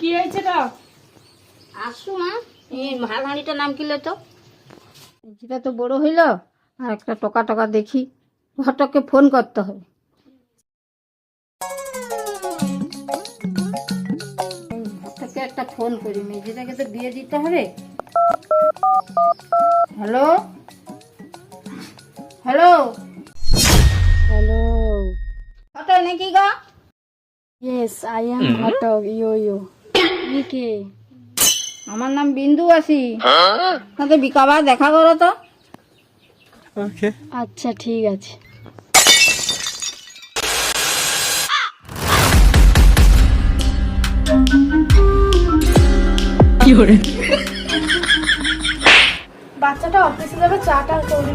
কি হয়েছে না আসু মা। হাঁড়িটার নাম কি তো যেটা তো বড় হইল আর একটা টকা টকা দেখি ঘটককে ফোন করতে হবে। ঘটককে একটা ফোন করি মেয়েটাকে তো বিয়ে দিতে হবে। হ্যালো? হ্যালো? হ্যালো। কত নাকি গো? ইয়েস আই এম ঘটক ইয়ো ইয়ো। কে? আমার নাম বিন্দু আসি তাতে বিকাবা দেখা করো তো। ওকে। আচ্ছা ঠিক আছে। বাচ্চাটা অফিসে যাবে চাটা তৈরি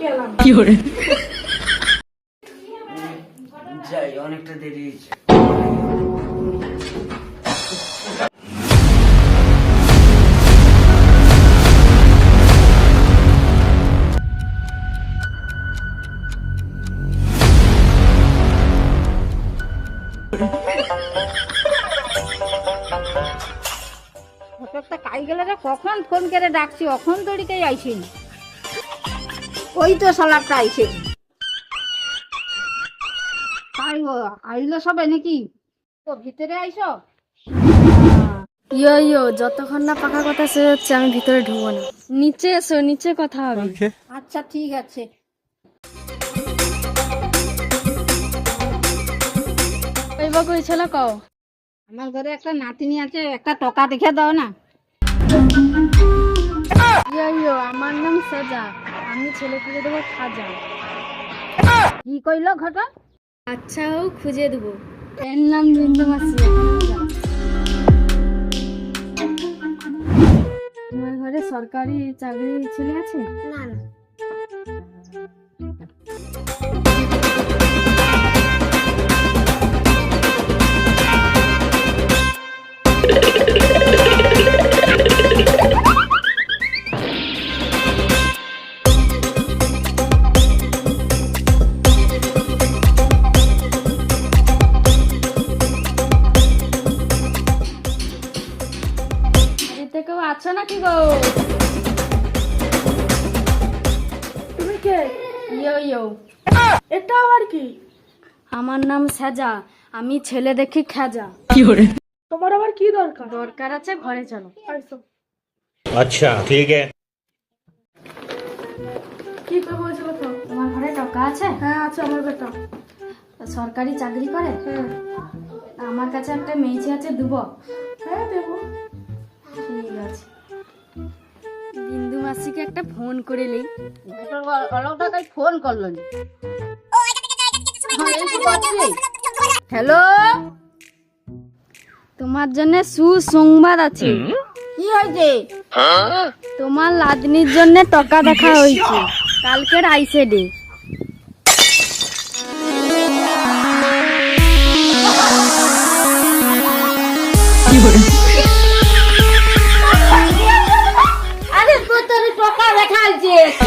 কেলাম যাই অনেকটা দেরি হয়েছে। রে কখন ফোন করে ডাকছি অখন দড়িকেই আইসিনি ওই তো সালাদটা আইছে। তাই গো আইলো সবাই নাকি? তো ভিতরে আইসো ইয়ো ইয়ো যতক্ষণ না পাকা কথা শেষ হচ্ছে আমি ভিতরে ঢুকবো না। নিচে এসো নিচে কথা হবে। আচ্ছা ঠিক আছে। বাবু এই কও? আমার ঘরে একটা নাতিনি আছে একটা টকা দেখে দাও না। ইয়ো আমার নাম সাজা। আমি ছেলে খুঁজে দেবো খাজা। কি কইলো ঘটা আচ্ছা হোক খুঁজে দেবো। এর নাম বিন্দু মাসি তোমার ঘরে সরকারি চাকরি ছেলে আছে? না না। আছো নাকি গো? তুমি কে? ইয়ো ইয়ো। এটা আবার কি? আমার নাম সাজা আমি ছেলে দেখি খাজা। কি হরে তোমার আবার কি দরকার? দরকার আছে ঘরে চলো। আচ্ছা ঠিক আছে। কি করব তোমার ঘরে টাকা আছে? হ্যাঁ আছে আমার বেটা। সরকারি চাকরি করে? হ্যাঁ। আমার কাছে একটা মেয়ে আছে দুব হ্যাঁ দেবো। একটা ফোন করে নেই। অলক ফোন করল হ্যালো? তোমার জন্য সুসংবাদ আছে। কি হয়েছে? তোমার লাদনির জন্য টাকা দেখা হয়েছে। কালকের আইসে ডে।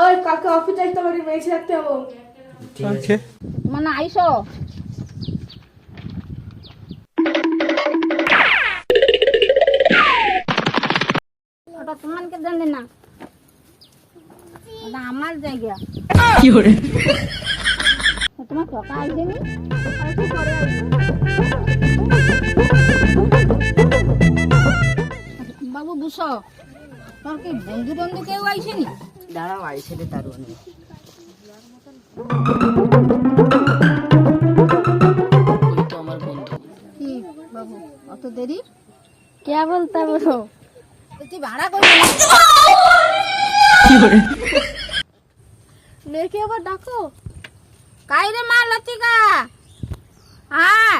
ওই কালকে অফিস যাইতে পারি মেয়ে রাখতে হব ঠিক আছে। মানে আইসো। ওটা তোমাকে জানি না। ওটা আমার জায়গা। তোমার টাকা আইসেনি বাবু বুঝো তোমার কি বন্ধু বন্ধু কেউ আইসেনি দাঁড়াও আইসে রে তার তো আমার বন্ধু। কি বাবু অত দেরি? কে বলতে বলো? তুই ভাড়া করে মেয়েকে আবার ডাকো। কাই মা লতিকা? হ্যাঁ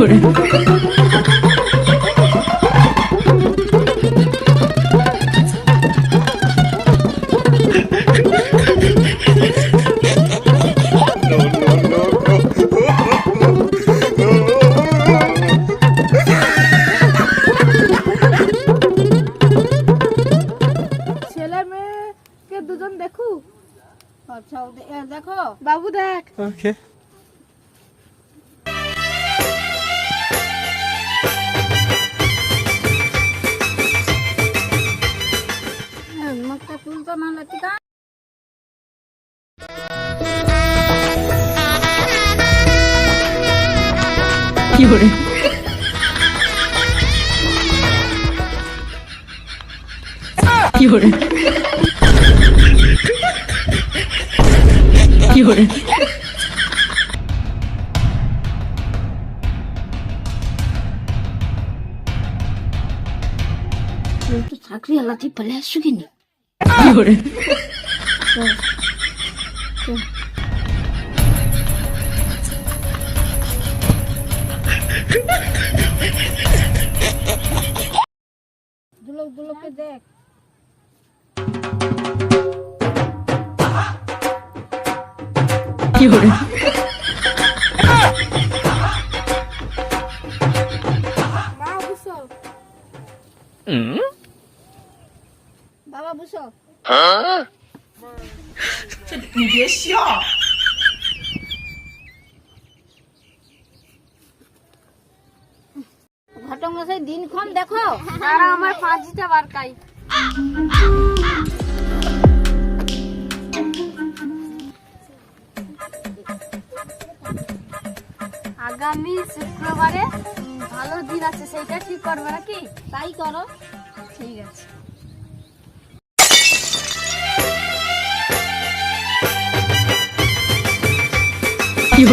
ছেলে দেখ ওকে হ্যাঁ, মুখটা তুলতো না লতিকা তুই তো চাকরি আলাদি পালে আসছো কিনি দুলোক দুলোকে দেখ মা বুঝছ বাবা বুঝছ ঘটক মশাই দিনক্ষণ দেখো। আর আমার পাঁচটা বারকাই। আগামী শুক্রবারে ভালো দিন আছে, সেইটা ঠিক করবে নাকি? তাই করো। ঠিক আছে। কি